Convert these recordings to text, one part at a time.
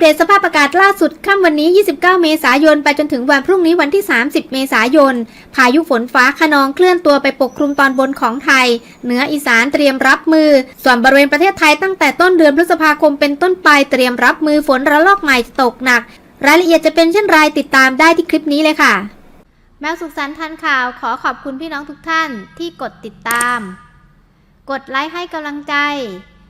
เดตสภาพอากาศล่าสุดค่ำวันนี้ 29 เมษายน ไปจนถึงวันพรุ่งนี้วันที่ 30 เมษายน พายุฝนฟ้าขนองเคลื่อนตัวไปปกคลุมตอนบนของไทย เหนืออีสานเตรียมรับมือ ส่วนบริเวณประเทศไทยตั้งแต่ต้นเดือนพฤษภาคมเป็นต้นไปเตรียมรับมือฝนระลอกใหม่ตกหนัก รายละเอียดจะเป็นเช่นไรติดตามได้ที่คลิปนี้เลยค่ะ แมวสุขสันต์ทันข่าวขอขอบคุณพี่น้องทุกท่านที่กดติดตาม กดไลค์ให้กำลังใจ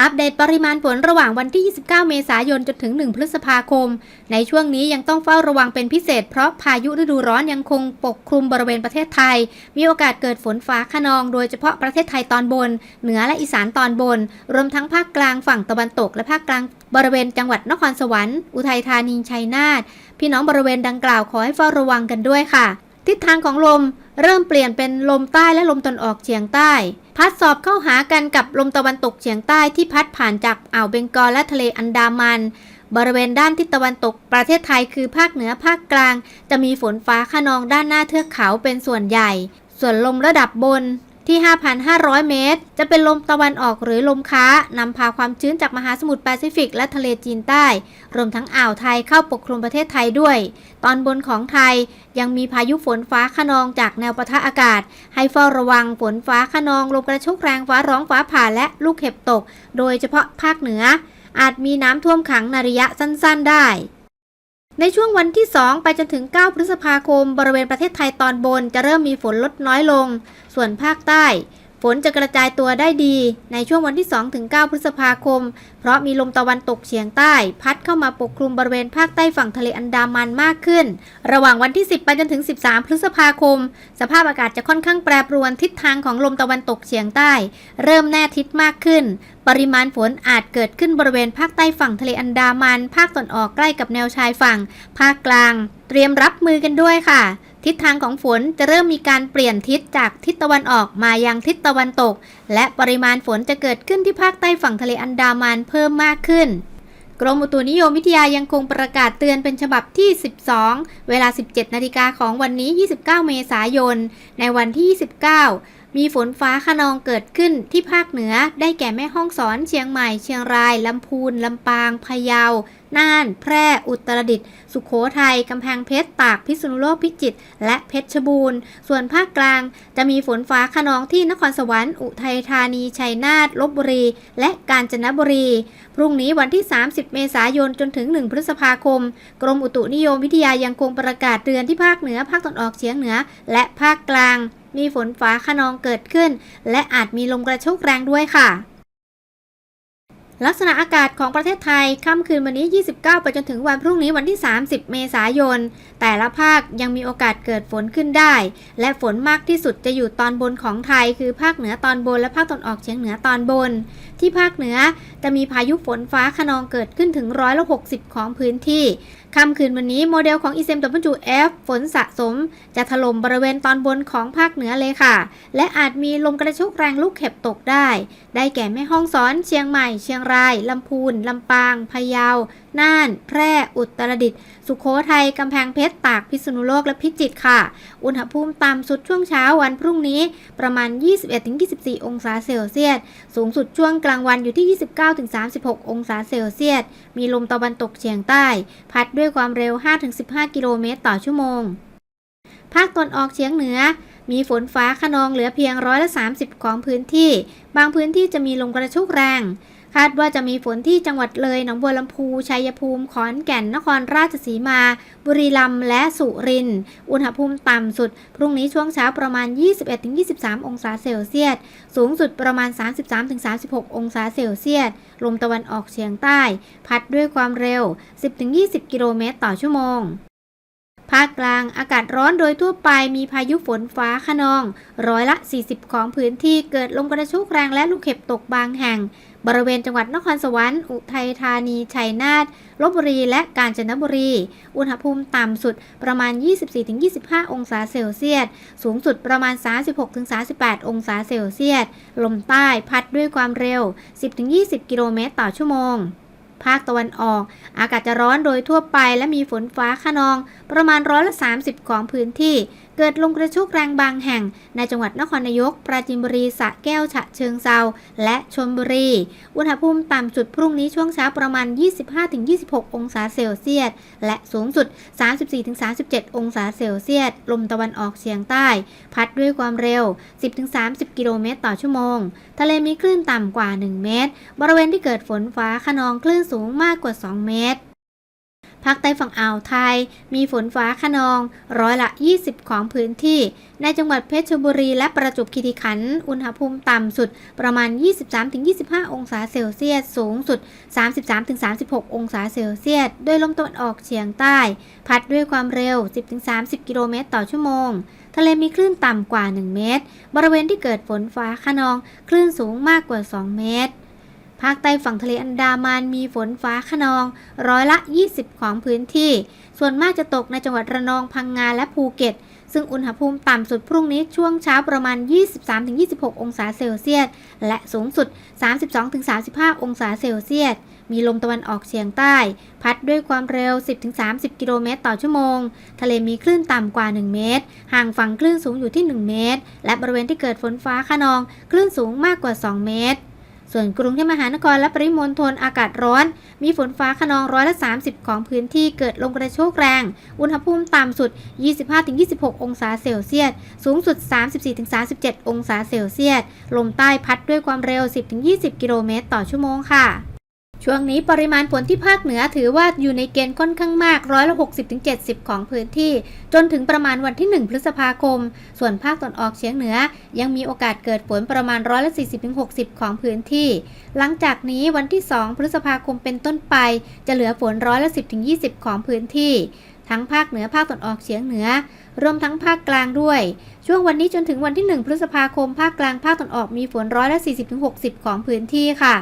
อัปเดตปริมาณฝนระหว่างวันที่ 29 เมษายนจนถึง 1 พฤษภาคม ในช่วงนี้ยังต้องเฝ้าระวังเป็นพิเศษ เพราะพายุฤดูร้อนยังคงปกคลุมบริเวณประเทศไทย มีโอกาสเกิดฝนฟ้าขนอง โดยเฉพาะประเทศไทยตอนบน เหนือและอีสานตอนบน รวมทั้งภาคกลางฝั่งตะวันตก และภาคกลางบริเวณจังหวัดนครสวรรค์ อุทัยธานี ชัยนาท พี่น้องบริเวณดังกล่าวขอให้เฝ้าระวังกันด้วยค่ะ ทิศทางของลมเริ่มเปลี่ยนเป็นลมใต้และลมตะวันออกเฉียงใต้ พัดสอบเข้าหากันกับลมตะวันตกเฉียงใต้ที่พัดผ่านจากอ่าวเบงกอลและทะเลอันดามัน บริเวณด้านทิศตะวันตกประเทศไทยคือภาคเหนือภาคกลาง จะมีฝนฟ้าขนองด้านหน้าเทือกเขาเป็นส่วนใหญ่ ส่วนลมระดับบน ที่ 5,500 เมตร จะเป็นลมตะวันออกหรือลมค้านำพาความชื้นจากมหาสมุทรแปซิฟิกและทะเลจีนใต้ รวมทั้งอ่าวไทยเข้าปกคลุมประเทศไทยด้วย ตอนบนของไทยยังมีพายุฝนฟ้าขนองจากแนวปะทะอากาศ ให้เฝ้าระวังฝนฟ้าขนองลมกระโชกแรงฟ้าร้องฟ้าผ่าและลูกเห็บตก โดยเฉพาะภาคเหนือ อาจมีน้ำท่วมขังในระยะสั้น ๆ ได้ ในช่วงวันที่ 2 ไปจนถึง 9 พฤษภาคม บริเวณประเทศไทยตอนบนจะเริ่มมีฝนลดน้อยลง ส่วนภาคใต้ ฝนจะกระจายตัวได้ดีในช่วงวันที่2ถึง9พฤษภาคม เพราะมีลมตะวันตกเฉียงใต้ พัดเข้ามาปกคลุมบริเวณภาคใต้ฝั่งทะเลอันดามันมากขึ้น ระหว่างวันที่ 10 ไปจนถึง 13 พฤษภาคม สภาพอากาศจะค่อนข้างแปรปรวนทิศทางของลมตะวันตกเฉียงใต้ เริ่มแน่ทิศมากขึ้น ปริมาณฝนอาจเกิดขึ้นบริเวณภาคใต้ฝั่งทะเลอันดามัน ภาคตะวันออกใกล้กับแนวชายฝั่ง ภาคกลาง เตรียมรับมือกันด้วยค่ะ ทิศทางของฝนจะเริ่มมีการเปลี่ยนทิศจากทิศตะวันออกมายังทิศตะวันตก และปริมาณฝนจะเกิดขึ้นที่ภาคใต้ฝั่งทะเลอันดามันเพิ่มมากขึ้น กรมอุตุนิยมวิทยายังคงประกาศเตือนเป็นฉบับที่ 12 เวลา 17 นาฬิกาของวันนี้ 29 เมษายน ในวันที่ 29 มีฝนฟ้าขนองเกิดขึ้นที่ภาคเหนือได้แก่แม่ฮ่องสอน เชียงใหม่ เชียงราย ลำพูน ลำปาง พะเยา น่าน แพร่ อุตรดิตถ์ สุขโขทัย กำแพงเพชร ตาก พิษณุโลก พิจิตร และเพชรบูรณ์ ส่วนภาคกลางจะมีฝนฟ้าขนองที่นครสวรรค์ อุทัยธานี ชัยนาท ลบบุรี และกาญจนบุรี พรุ่งนี้วันที่ 30 เมษายน จนถึง 1 พฤษภาคม กรมอุตุนิยมวิทยายังคงประกาศเตือนที่ภาคเหนือ ภาคตะวันออกเฉียงเหนือ และภาคกลาง มีฝนฟ้าขนองเกิดขึ้น และอาจมีลมกระโชกแรงด้วยค่ะ ลักษณะอากาศของประเทศไทย ค่ำคืนวันนี้ 29 ไปจนถึงวันพรุ่งนี้วันที่ 30 เมษายน แต่ละภาคยังมีโอกาสเกิดฝนขึ้นได้ และฝนมากที่สุดจะอยู่ตอนบนของไทย คือภาคเหนือตอนบนและภาคตะวันออกเฉียงเหนือตอนบน ที่ภาคเหนือจะมีพายุฝนฟ้าขนองเกิดขึ้นถึงร้อยละ60 ของพื้นที่ ค่ำคืนวันนี้โมเดลของ ECMW-F ฝนสะสม จะถล่มบริเวณตอนบนของภาคเหนือเลยค่ะ และอาจมีลมกระโชกแรงลูกเห็บตกได้ ได้แก่แม่ฮ่องสอน เชียงใหม่ เชียงราย ลำพูน ลำปาง พะเยา น่าน แพร่ อุตรดิตถ์ สุขโขทัย กำแพงเพชร ตาก พิษณุโลก และพิจิตรค่ะ อุณหภูมิต่ำสุดช่วงเช้าวันพรุ่งนี้ประมาณ 21-24 องศาเซลเซียส สูงสุดช่วงกลางวันอยู่ที่ 29-36 องศาเซลเซียส มีลมตะวันตกเฉียงใต้ พัดด้วยความเร็ว 5-15 กิโลเมตรต่อชั่วโมง ภาคตะวันออกเฉียงเหนือมีฝนฟ้าขนองเหลือเพียงร้อยละ 30 ของพื้นที่ บางพื้นที่จะมีลมกระโชกแรง คาดว่าจะมีฝนที่จังหวัดเลย หนองบัวลำพู ชัยภูมิ ขอนแก่น นครราชสีมา บุรีรัมย์ และสุรินทร์ อุณหภูมิต่ำสุด พรุ่งนี้ช่วงเช้าประมาณ 21-23 องศาเซลเซียส สูงสุดประมาณ 33-36 องศาเซลเซียส ลมตะวันออกเฉียงใต้ พัดด้วยความเร็ว 10-20 กิโลเมตรต่อชั่วโมงภาคกลางอากาศร้อนโดยทั่วไปมีพายุฝนฟ้าขนอง ร้อยละ 40 ของพื้นที่เกิดลมกระโชกแรงและลูกเห็บตกบางแห่ง บริเวณจังหวัดนครสวรรค์ อุทัยธานี ชัยนาทลบบุรี และกาญจนบุรี อุณหภูมิต่ำสุดประมาณ 24-25 องศาเซลเซียส สูงสุดประมาณ 36-38 องศาเซลเซียส ลมใต้พัดด้วยความเร็ว 10-20 กิโลเมตรต่อชั่วโมงภาคตะวันออก อากาศจะร้อนโดยทั่วไปและมีฝนฟ้าขนอง ประมาณร้อยละ 30 ของพื้นที่ เกิดลมกระโชกแรงบางแห่ง ในจังหวัดนครนายก ปราจีนบุรีสระแก้วฉะเชิงเซาและชลบุรี อุณหภูมิต่ำสุดพรุ่งนี้ช่วงเช้าประมาณ 25-26 องศาเซลเซียส และสูงสุด 34-37 องศาเซลเซียส ลมตะวันออกเฉียงใต้ พัดด้วยความเร็ว 10-30 กิโลเมตรต่อชั่วโมง ทะเลมีคลื่นต่ำกว่า 1 เมตร บริเวณที่เกิดฝนฟ้าขนองคลื่นสูงมากกว่า 2 เมตร ภาคใต้ฝั่งอ่าวไทย มีฝนฟ้าขนอง ร้อยละ 20 ของพื้นที่ ในจังหวัดเพชรบุรีและประจวบคีรีขันธ์อุณหภูมิต่ำสุดประมาณ 23-25 องศาเซลเซียส สูงสุด 33-36 องศาเซลเซียส โดยลมตะวันออกเฉียงใต้ พัดด้วยความเร็ว 10-30 กิโลเมตรต่อชั่วโมง ทะเลมีคลื่นต่ำกว่า 1 เมตร บริเวณที่เกิดฝนฟ้าขนอง คลื่นสูงมากกว่า 2 เมตร ภาคใต้ฝั่งทะเลอันดามันมีฝนฟ้าขนอง ร้อยละ 20 ของพื้นที่ ส่วนมากจะตกในจังหวัดระนองพังงาและภูเก็ต ซึ่งอุณหภูมิต่ำสุดพรุ่งนี้ช่วงเช้าประมาณ 23-26 องศาเซลเซียส และสูงสุด 32-35 องศาเซลเซียสมีลมตะวันออกเฉียงใต้ พัดด้วยความเร็ว 10-30 กิโลเมตรต่อชั่วโมง ทะเลมีคลื่นต่ำกว่า 1 เมตร ห่างฝั่งคลื่นสูงอยู่ที่ 1 เมตร และบริเวณที่เกิดฝนฟ้าขนอง คลื่นสูงมากกว่า 2 เมตร ส่วนกรุงเทพมหานครและปริมณฑลอากาศร้อน มีฝนฟ้าขนองร้อยละ30 ของพื้นที่เกิดลมกระโชกแรง อุณหภูมิต่ำสุด 25-26 องศาเซลเซียส สูงสุด 34-37 องศาเซลเซียส ลมใต้พัดด้วยความเร็ว 10-20 กิโลเมตรต่อชั่วโมงค่ะ ช่วงนี้ปริมาณฝนที่ภาคเหนือถือว่าอยู่ในเกณฑ์ค่อนข้างมากร้อยละ60-70 ของพื้นที่ จนถึงประมาณวันที่ 1 พฤษภาคม ส่วนภาคตะวันออกเฉียงเหนือ ยังมีโอกาสเกิดฝนประมาณร้อยละ40-60 ของพื้นที่ หลังจากนี้วันที่ 2 พฤษภาคมเป็นต้นไป จะเหลือฝนร้อยละ10-20 ของพื้นที่ ทั้งภาคเหนือภาคตะวันออกเฉียงเหนือ รวมทั้งภาคกลางด้วย ช่วงวันนี้จนถึงวันที่ 1 พฤษภาคม ภาคกลางภาคตะวันออกมีฝนร้อยละ40-60 ของพื้นที่ค่ะ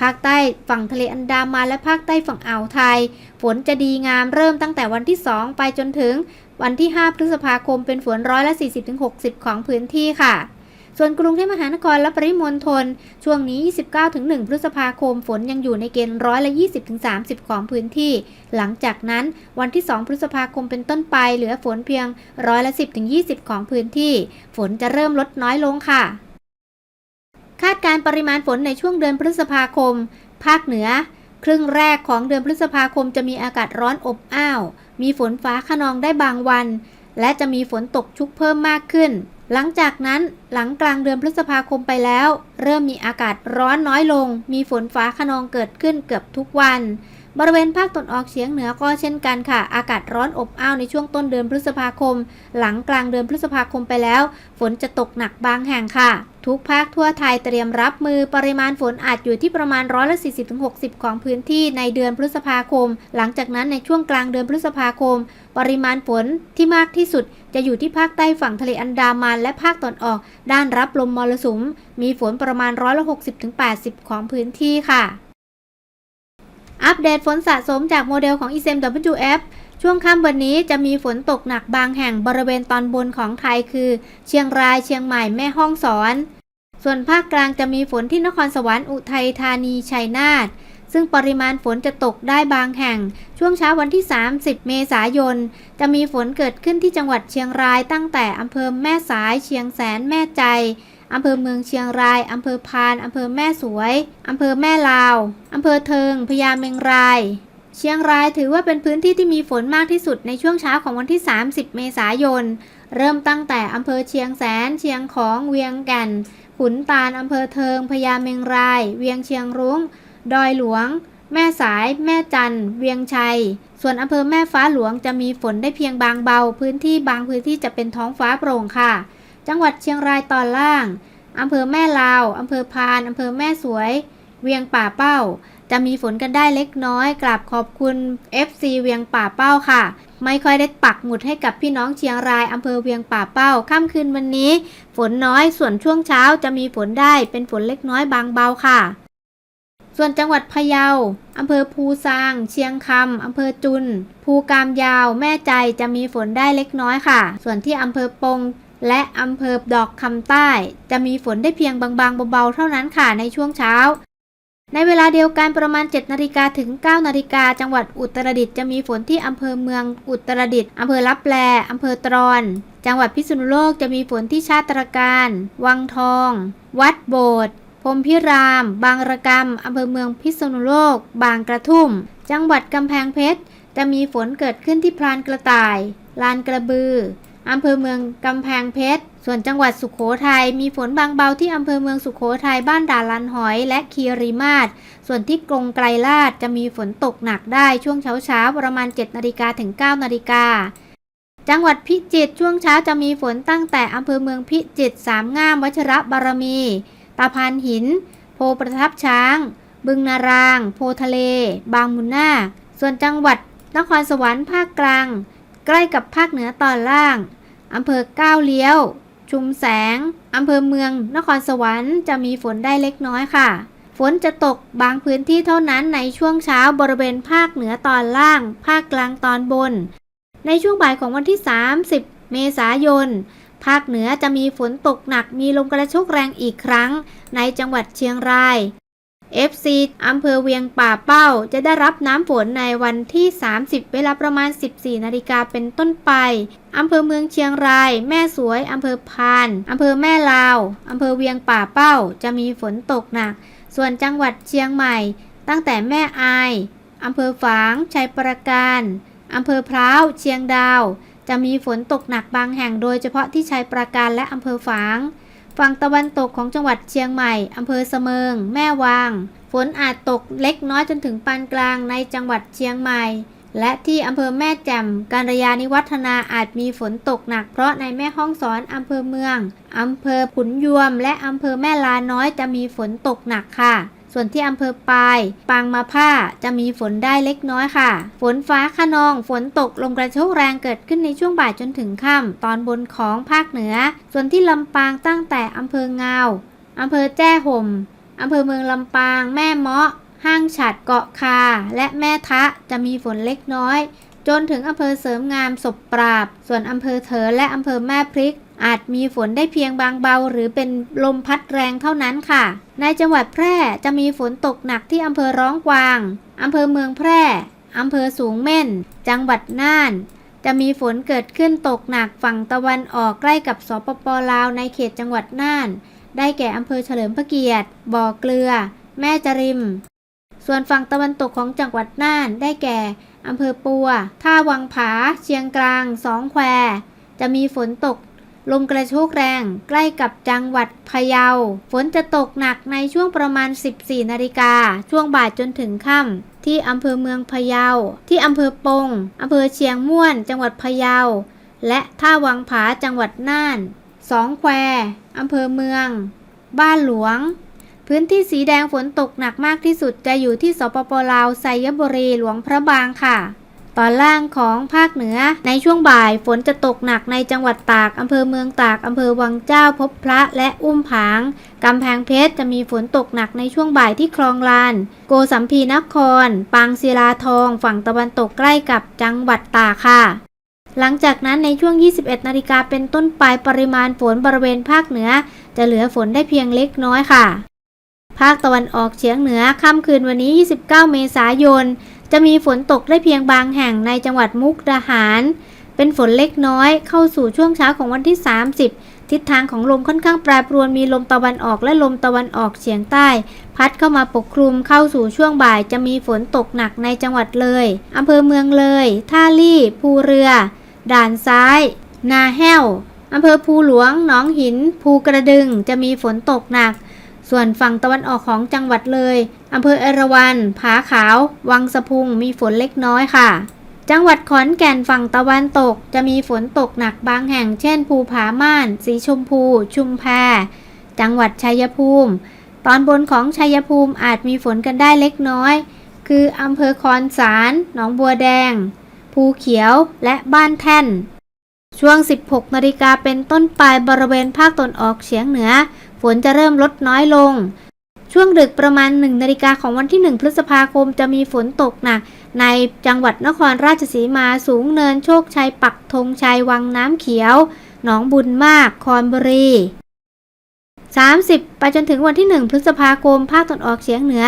ภาคใต้ฝั่งทะเลอันดามันและภาคใต้ฝั่งอ่าวไทย ฝนจะดีงามเริ่มตั้งแต่วันที่ 2 ไปจนถึงวันที่ 5 พฤษภาคมเป็นฝนร้อยละ 40-60 ของพื้นที่ค่ะ ส่วนกรุงเทพมหานครและปริมณฑลช่วงนี้ 29-1 พฤษภาคมฝนยังอยู่ในเกณฑ์ร้อยละ 20-30 ของพื้นที่ หลังจากนั้นวันที่ 2 พฤษภาคมเป็นต้นไปเหลือฝนเพียงร้อยละ 10-20 ของพื้นที่ ฝนจะเริ่มลดน้อยลงค่ะ คาดการณ์ปริมาณฝนในช่วงเดือนพฤษภาคม ภาคเหนือ ครึ่งแรกของเดือนพฤษภาคมจะมีอากาศร้อนอบอ้าว มีฝนฟ้าขนองได้บางวัน และจะมีฝนตกชุกเพิ่มมากขึ้น หลังจากนั้นหลังกลางเดือนพฤษภาคมไปแล้ว เริ่มมีอากาศร้อนน้อยลง มีฝนฟ้าขนองเกิดขึ้นเกือบทุกวัน บริเวณภาคตะวันออกเฉียงเหนือก็เช่นกันค่ะ อากาศร้อนอบอ้าวในช่วงต้นเดือนพฤษภาคม หลังกลางเดือนพฤษภาคมไปแล้ว ฝนจะตกหนักบางแห่งค่ะ ทุกภาคทั่วไทยเตรียมรับมือปริมาณฝนอาจอยู่ที่ประมาณร้อยละ40-60 ของพื้นที่ในเดือนพฤษภาคม หลังจากนั้นในช่วงกลางเดือนพฤษภาคม ปริมาณฝนที่มากที่สุดจะอยู่ที่ภาคใต้ฝั่งทะเลอันดามันและภาคตะวันออก ด้านรับลมมรสุม มีฝนประมาณร้อยละ60-80 ของพื้นที่ค่ะ อัปเดตฝนสะสมจากโมเดลของ ECMWF ช่วงค่ำวันนี้จะมีฝนตกหนักบางแห่งบริเวณตอนบนของไทยคือ เชียงรายเชียงใหม่แม่ฮ่องสอน ส่วนภาคกลางจะมีฝนที่นครสวรรค์อุทัยธานีชัยนาทซึ่งปริมาณฝนจะตกได้บางแห่ง ช่วงเช้าวันที่ 30 เมษายน จะมีฝนเกิดขึ้นที่จังหวัดเชียงรายตั้งแต่อำเภอแม่สายเชียงแสนแม่ใจ อำเภอเมืองเชียงราย อำเภอพาน อำเภอแม่สวย อำเภอแม่ลาว อำเภอเทิง พญาเมงราย เชียงรายถือว่าเป็นพื้นที่ที่มีฝนมากที่สุดในช่วงเช้าของวันที่ 30 เมษายน เริ่มตั้งแต่อำเภอเชียงแสน เชียงของ เวียงแก่น ขุนตาล อำเภอเทิง พญาเมงราย เวียงเชียงรุง้ง ดอยหลวง แม่สาย แม่จัน เวียงชัย ส่วนอำเภอแม่ฟ้าหลวงจะมีฝนได้เพียงบางเบา พื้นที่บางพื้นที่จะเป็นท้องฟ้าโปร่งค่ะ จังหวัดเชียงรายตอนล่าง อำเภอแม่ลาว อำเภอพาน อำเภอแม่สวย เวียงป่าเป้า จะมีฝนกันได้เล็กน้อยกราบขอบคุณ FC เวียงป่าเป้าค่ะ ไม่ค่อยได้ปักหมุดให้กับพี่น้องเชียงราย อำเภอเวียงป่าเป้า ค่ำคืนวันนี้ ฝนน้อย ส่วนช่วงเช้าจะมีฝนได้ เป็นฝนเล็กน้อยบางเบาค่ะส่วนจังหวัดพะเยา อำเภอภูซาง เชียงคำ อำเภอจุน ภูกามยาว แม่ใจ จะมีฝนได้เล็กน้อยค่ะ ส่วนที่อำเภอปง และอำเภอดอกคำใต้ จะมีฝนได้เพียงบางๆเบาๆเท่านั้นค่ะในช่วงเช้า ในเวลาเดียวกันประมาณ 7นาฬิกาถึง 9นาฬิกาจังหวัดอุตรดิตถ์จะมีฝนที่อำเภอเมืองอุตรดิตถ์อำเภอลับแลอำเภอตรอน จังหวัดพิษณุโลกจะมีฝนที่ชาติตรการ วังทอง วัดโบสถ์พรมพิราม บางระกำอำเภอเมืองพิษณุโลก บางกระทุ่ม จังหวัดกำแพงเพชร จะมีฝนเกิดขึ้นที่พรานกระต่าย ลานกระบือ อำเภอเมืองกำแพงเพชร ส่วนจังหวัดสุขโขทัยมีฝนบางเบาที่อำเภอเมืองสุขโขทัยบ้านด่านลันหอย และคีรีมาศส่วนที่กรงไกรลาดจะมีฝนตกหนักได้ช่วงเช้าเช้าประมาณ 7นาฬิกาถึง9นาฬิกาจังหวัดพิจิตรช่วงเช้าจะมีฝนตั้งแต่อำเภอเมืองพิจิตรสามงามวัชระบารมี ตาพานหิน โพประทับช้าง บึงนาราง โพทะเล บางมุนนาคส่วนจังหวัดนครสวรรค์ภาคกลาง ใกล้กับภาคเหนือตอนล่าง อำเภอก้าวเลี้ยว ชุมแสง อำเภอเมือง นครสวรรค์จะมีฝนได้เล็กน้อยค่ะ ฝนจะตกบางพื้นที่เท่านั้นในช่วงเช้าบริเวณภาคเหนือตอนล่าง ภาคกลางตอนบน ในช่วงบ่ายของวันที่ 30 เมษายน ภาคเหนือจะมีฝนตกหนักมีลมกระโชกแรงอีกครั้ง ในจังหวัดเชียงราย FC อำเภอเวียงป่าเป้า จะได้รับน้ำฝนในวันที่ 30 เวลาประมาณ 14 นาฬิกาเป็นต้นไป อำเภอเมืองเชียงราย แม่สวย อำเภอพาน อำเภอแม่ลาว อำเภอเวียงป่าเป้า จะมีฝนตกหนัก ส่วนจังหวัดเชียงใหม่ ตั้งแต่แม่อาย อำเภอฝาง ชัยประการ อำเภอพร้าว เชียงดาว จะมีฝนตกหนักบางแห่งโดยเฉพาะที่ชัยประการและอำเภอฝาง ฝั่งตะวันตกของจังหวัดเชียงใหม่ อำเภอเสมิง แม่วาง ฝนอาจตกเล็กน้อยจนถึงปานกลางในจังหวัดเชียงใหม่ และที่อำเภอแม่แจ่ม การยานิวัฒนาอาจมีฝนตกหนักเพราะในแม่ห้องสอนอำเภอเมือง อำเภอขุนยวม และอำเภอแม่ลาน้อยจะมีฝนตกหนักค่ะ ส่วนที่อำเภอปาย ปางมาผ้าจะมีฝนได้เล็กน้อยค่ะ ฝนฟ้าขนอง ฝนตกลมกระโชกแรงเกิดขึ้นในช่วงบ่ายจนถึงค่ำตอนบนของภาคเหนือ ส่วนที่ลำปางตั้งแต่อำเภองาวอำเภอแจ้ห่มอำเภอเมืองลำปาง แม่เมาะ ห้างฉัดเกาะคา และแม่ทะจะมีฝนเล็กน้อย จนถึงอำเภอเสริมงามศพปราบ ส่วนอำเภอเถินและอำเภอแม่พริก อาจมีฝนได้เพียงบางเบา หรือเป็นลมพัดแรงเท่านั้นค่ะ ในจังหวัดแพร่จะมีฝนตกหนักที่อำเภอร้องกวางอำเภอเมืองแพร่อำเภอสูงเม่น จังหวัดน่าน จะมีฝนเกิดขึ้นตกหนักฝั่งตะวันออกใกล้กับสปปลาวในเขตจังหวัดน่าน ได้แก่อำเภอเฉลิมพระเกียรติ บ่อเกลือ แม่จริม ส่วนฝั่งตะวันตกของจังหวัดน่าน ได้แก่อำเภอปัว ท่าวังผา เชียงกลาง สองแคว จะมีฝนตก ลมกระโชกแรงใกล้กับจังหวัดพะเยา ฝนจะตกหนักในช่วงประมาณ 14 นาฬิกา ช่วงบ่ายจนถึงค่ำที่อำเภอเมืองพะเยา ที่อำเภอปงอำเภอเชียงม่วน จังหวัดพะเยา และท่าวังผาจังหวัดน่านสองแควอำเภอเมือง บ้านหลวง พื้นที่สีแดงฝนตกหนักมากที่สุดจะอยู่ที่สปปลาวไซยบุรีหลวงพระบางค่ะ ตอนล่างของภาคเหนือ ในช่วงบ่ายฝนจะตกหนักในจังหวัดตาก อำเภอเมืองตาก อำเภอวังเจ้าพบพระและอุ้มผาง กำแพงเพชรจะมีฝนตกหนักในช่วงบ่ายที่คลองลาน โกสัมพีนคร ปางศิลาทอง ฝั่งตะวันตกใกล้กับจังหวัดตากค่ะ หลังจากนั้นในช่วง 21 นาฬิกาเป็นต้นไปปริมาณฝนบริเวณภาคเหนือ จะเหลือฝนได้เพียงเล็กน้อยค่ะ ภาคตะวันออกเฉียงเหนือค่ำคืนวันนี้ 29 เมษายน จะมีฝนตกได้เพียงบางแห่งในจังหวัดมุกดาหาร เป็นฝนเล็กน้อย เข้าสู่ช่วงเช้าของวันที่ 30 ทิศทางของลมค่อนข้างแปรปรวนมีลมตะวันออกและลมตะวันออกเฉียงใต้ พัดเข้ามาปกคลุมเข้าสู่ช่วงบ่ายจะมีฝนตกหนักในจังหวัดเลยอำเภอเมืองเลย ท่าลี่ ภูเรือ ด่านซ้าย นาแห้วอำเภอภูหลวง หนองหิน ภูกระดึง จะมีฝนตกหนัก ส่วนฝั่งตะวันออกของจังหวัดเลยอำเภอเอราวัณผาขาว วังสะพุง มีฝนเล็กน้อยค่ะ จังหวัดขอนแก่นฝั่งตะวันตก จะมีฝนตกหนักบางแห่ง เช่น ภูผาม่าน สีชมพู ชุมแพจังหวัดชัยภูมิ ตอนบนของชัยภูมิอาจมีฝนกันได้เล็กน้อย คืออำเภอคอนสารหนองบัวแดง ภูเขียวและบ้านแท่นช่วง 16 นาฬิกาเป็นต้นไปบริเวณภาคตะวันออกเฉียงเหนือ ฝนจะเริ่มลดน้อยลง ช่วงดึกประมาณ1นาฬิกาของวันที่ 1 พฤษภาคมจะมีฝนตกหนัก ในจังหวัดนครราชสีมาสูงเนินโชคชัยปักธงชัยวังน้ำเขียว หนองบุญมาก คอนบุรี 30 ไปจนถึงวันที่ 1 พฤษภาคม ภาคตะวันออกเฉียงเหนือ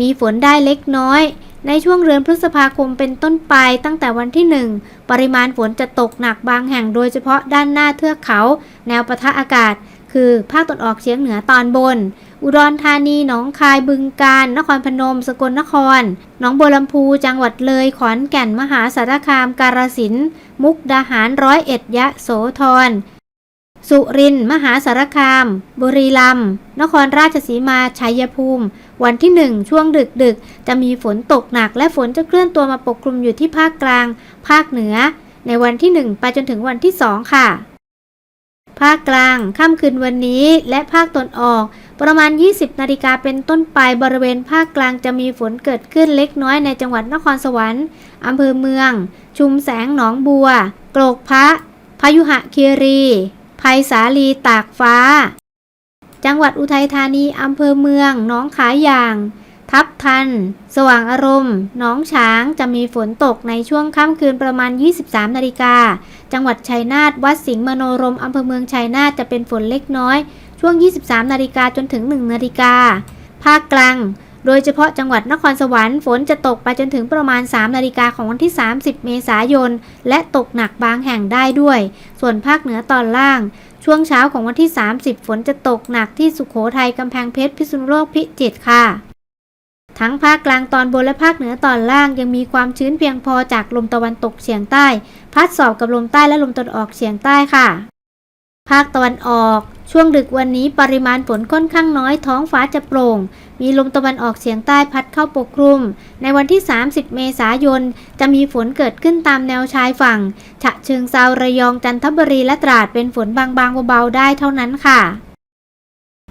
มีฝนได้เล็กน้อยในช่วงเดือนพฤษภาคมเป็นต้นไปตั้งแต่วันที่ 1 ปริมาณฝนจะตกหนักบางแห่งโดยเฉพาะด้านหน้าเทือกเขา แนวปะทะอากาศ คือภาคตะวันออกเฉียงเหนือตอนบน อุดรธานีหนองคายบึงกาฬนครพนม สกลนคร หนองบัวลำพูจังหวัดเลย ขอนแก่นมหาสารคาม กาฬสินธุ์มุกดาหารร้อยเอ็ดยะโสธรสุรินทร์มหาสารคาม บุรีรัมย์นครราชสีมาชัยภูมิ วันที่1ช่วงดึกดึกๆจะมีฝนตกหนักและฝนจะเคลื่อนตัวมาปกคลุมอยู่ที่ภาคกลาง ภาคเหนือ ในวันที่1ไปจนถึงวันที่2ค่ะ ภาคกลางค่ำคืนวันนี้และภาคตนออก ประมาณ 20 นาฬิกาเป็นต้นไปบริเวณภาคกลางจะมีฝนเกิดขึ้นเล็กน้อยในจังหวัดนครสวรรค์อำเภอเมือง ชุมแสงหนองบัว โกรกพระพยุหคีรีภัยสาลีตากฟ้า จังหวัดอุทัยธานีอำเภอเมืองหนองขายอย่าง ทับทัน สว่างอารมณ์หนองฉางจะมีฝนตกในช่วงค่ำคืนประมาณ 23 นาฬิกา จังหวัดชัยนาทวัดสิงห์มโนรมอำเภอเมืองชัยนาทจะเป็นฝนเล็กน้อย ช่วง 23 นาฬิกาจนถึง 1 นาฬิกา ภาคกลาง โดยเฉพาะจังหวัดนครสวรรค์ฝนจะตกไปจนถึงประมาณ 3 นาฬิกาของวันที่ 30 เมษายน และตกหนักบางแห่งได้ด้วย ส่วนภาคเหนือตอนล่าง ช่วงเช้าของวันที่ 30 ฝนจะตกหนักที่สุขโขทัยกำแพงเพชรพิษณุโลกพิจิตรค่ะทั้งภาคกลางตอนบนและภาคเหนือตอนล่างยังมีความชื้นเพียงพอจากลมตะวันตกเฉียงใต้ พัดสอบกับลมใต้และลมตะวันออกเฉียงใต้ค่ะ ภาคตะวันออก ช่วงดึกวันนี้ปริมาณฝนค่อนข้างน้อยท้องฟ้าจะโปร่ง มีลมตะวันออกเฉียงใต้พัดเข้าปกคลุม ในวันที่ 30 เมษายน จะมีฝนเกิดขึ้นตามแนวชายฝั่ง ฉะเชิงเซาระยองจันทบุรีและตราดเป็นฝนบางๆเบาๆได้เท่านั้นค่ะ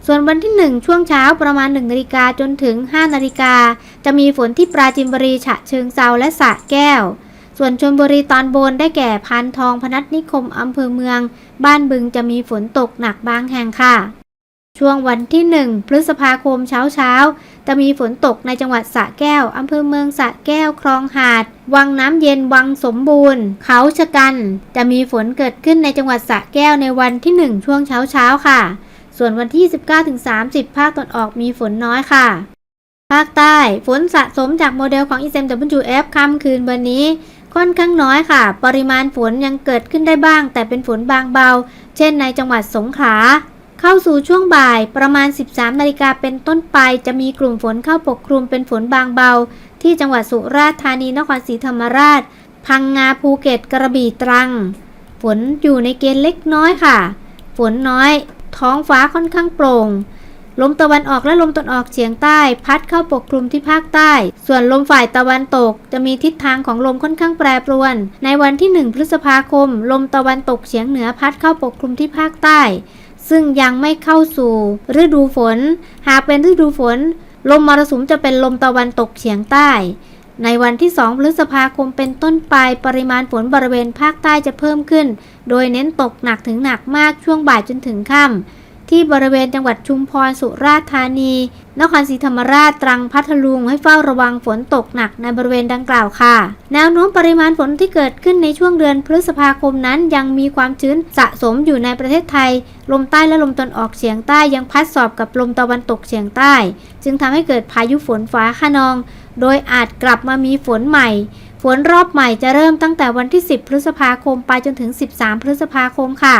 ส่วนวันที่ 1 ช่วงเช้าประมาณ1นาฬิกาจนถึง 5 นาฬิกา จะมีฝนที่ปราจินบุรีฉะเชิงเซาและสระแก้ว ส่วนชลบุรีตอนบนได้แก่พานทองพนัสนิคมอำเภอเมือง บ้านบึงจะมีฝนตกหนักบางแห่งค่ะ ช่วงวันที่ 1 พฤษภาคมเช้าเช้าๆจะมีฝนตกในจังหวัดสระแก้ว อำเภอเมืองสระแก้ว คลองหาด วังน้ำเย็น วังสมบูรณ์ เขาชะกัน จะมีฝนเกิดขึ้นในจังหวัดสระแก้วในวันที่ 1 ช่วงเช้าเช้าๆค่ะ ส่วนวันที่ 19-30 ภาคตะวันออกมีฝนน้อยค่ะ ภาคใต้ ฝนสะสมจากโมเดลของ ECMWF ค่ำคืนวันนี้ ค่อนข้างน้อยค่ะ ปริมาณฝนยังเกิดขึ้นได้บ้าง แต่เป็นฝนบางเบา เช่นในจังหวัดสงขลาเข้าสู่ช่วงบ่ายประมาณ 13นาฬิกาเป็นต้นไป จะมีกลุ่มฝนเข้าปกคลุมเป็นฝนบางเบา ที่จังหวัดสุราษฎร์ธานีนครศรีธรรมราช พังงาภูเก็ตกระบี่ตรัง ฝนอยู่ในเกณฑ์เล็กน้อยค่ะ ฝนน้อย ท้องฟ้าค่อนข้างโปร่ง ลมตะวันออกและลมตะวันออกเฉียงใต้ พัดเข้าปกคลุมที่ภาคใต้ ส่วนลมฝ่ายตะวันตก จะมีทิศทางของลมค่อนข้างแปรปรวน ในวันที่ 1 พฤษภาคม ลมตะวันตกเฉียงเหนือพัดเข้าปกคลุมที่ภาคใต้ ซึ่งยังไม่เข้าสู่ ฤดูฝน หากเป็นฤดูฝน ลมมรสุมจะเป็นลมตะวันตกเฉียงใต้ ในวันที่ 2 พฤษภาคมเป็นต้นไปปริมาณฝนบริเวณภาคใต้จะเพิ่มขึ้น โดยเน้นตกหนักถึงหนักมากช่วงบ่ายจนถึงค่ำ ที่บริเวณจังหวัดชุมพรสุราษฎร์ธานี นครศรีธรรมราชตรังพัทลุงให้เฝ้าระวังฝนตกหนักในบริเวณดังกล่าวค่ะ แนวโน้มปริมาณฝนที่เกิดขึ้นในช่วงเดือนพฤษภาคมนั้นยังมีความชื้นสะสมอยู่ในประเทศไทย ลมใต้และลมตะวันออกเฉียงใต้ยังพัดสอบกับลมตะวันตกเฉียงใต้ จึงทำให้เกิดพายุฝนฟ้าคะนอง โดยอาจกลับมามีฝนใหม่ฝนรอบใหม่จะเริ่มตั้งแต่วันที่ 10 พฤษภาคมไปจนถึง 13 พฤษภาคมค่ะ